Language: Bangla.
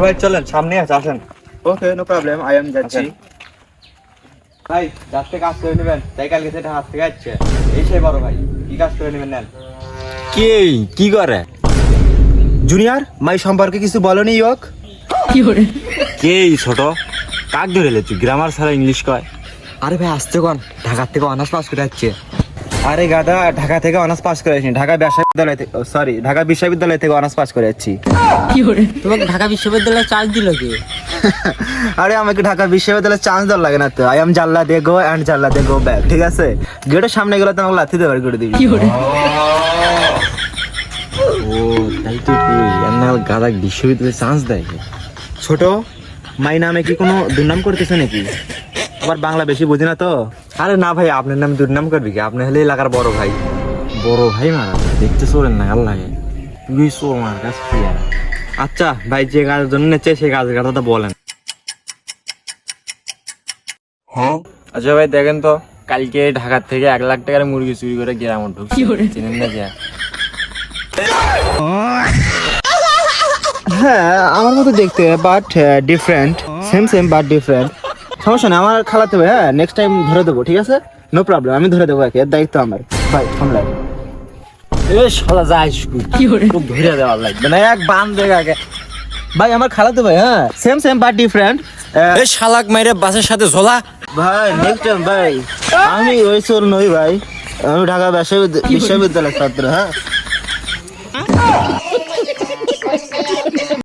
ভাই চলেন সামনে আছে আসেন। Okay no problem I am যাচ্ছি ভাই যাচ্ছে কাজ করে নেবেন তাই কালকে সেটা হাত থেকে যাচ্ছে এই সেই বড় ভাই কি কাজ করে নেবেন নেন। কে কি করে? জুনিয়র মাই সম্পর্কে কিছু বলনি ইয়ক? কে ছোট? কাক ধরে লেছি? গ্রামার ছাড়া ইংলিশ কয়? আরে ভাই আসতে কোন? ঢাকার থেকে অনার্স পাস করে যাচ্ছে আরে গাদা ঢাকা থেকে অনার্স পাস করে আসিনি ঢাকা বিশ্ববিদ্যালয় থেকে সরি ঢাকা বিশ্ববিদ্যালয় থেকে অনার্স পাস করে যাচ্ছি তোমাকে ঢাকা বিশ্ববিদ্যালয়ে চার্জ দিল কি? আরে আমাকে ঢাকা বিশ্ববিদ্যালয়ে চান্স দেওয়ার লাগে না তো। আই এম জাল্লা দে গো অ্যান্ড জাল্লা দে গো ব্যাক ঠিক আছে? গেটের সামনে গেলে তো আমাকে লাথি দেবার করে দিবি। ও তাই তো কই এমন গাদা বিশ্ববিদ্যালয়ে চান্স দেয় ছোট মাই নামে কি কোনো দুর্নাম করতেছে নাকি? আবার বাংলা বেশি বুঝি না তো? আরে না ভাই আপনার নাম দুর্নাম করবি কি? আপনি হলে এলাকার বড় ভাই। বড় ভাই মারা দেখতে চোরেন না ভালো লাগে তুই চোর মার কাছ থেকে আচ্ছা ভাই যে কাজের জন্য নেচ্ছে সেই কাজের কথাটা বলেন। আচ্ছা ভাই দেখেন তো কালকে ঢাকার থেকে এক লাখ টাকার মুরগি চুরি করে গ্রাম ঢুকছে। চিনেন না যে হ্যাঁ আমার মতো দেখতে but different same same but different সমস্যা নেই আমার খালাতে হবে হ্যাঁ নেক্সট টাইম ধরে দেবো ঠিক আছে? নো প্রবলেম আমি ধরে দেবো একে এর দায়িত্ব আমার। ভাই এ শালা যাইস খুব ধরে দেওয়ার লাগবে এক আগে। ভাই আমার খালাতে ভাই হ্যাঁ? সেম সেম বাট ডিফারেন্ট এ শালাক মাইরে বাসের সাথে ঝোলা। ভাই নেক্সট টাইম ভাই আমি ওই চোর নই ভাই। আমি ঢাকা বিশ্ববিদ্যালয় বিশ্ববিদ্যালয়ের ছাত্র হ্যাঁ?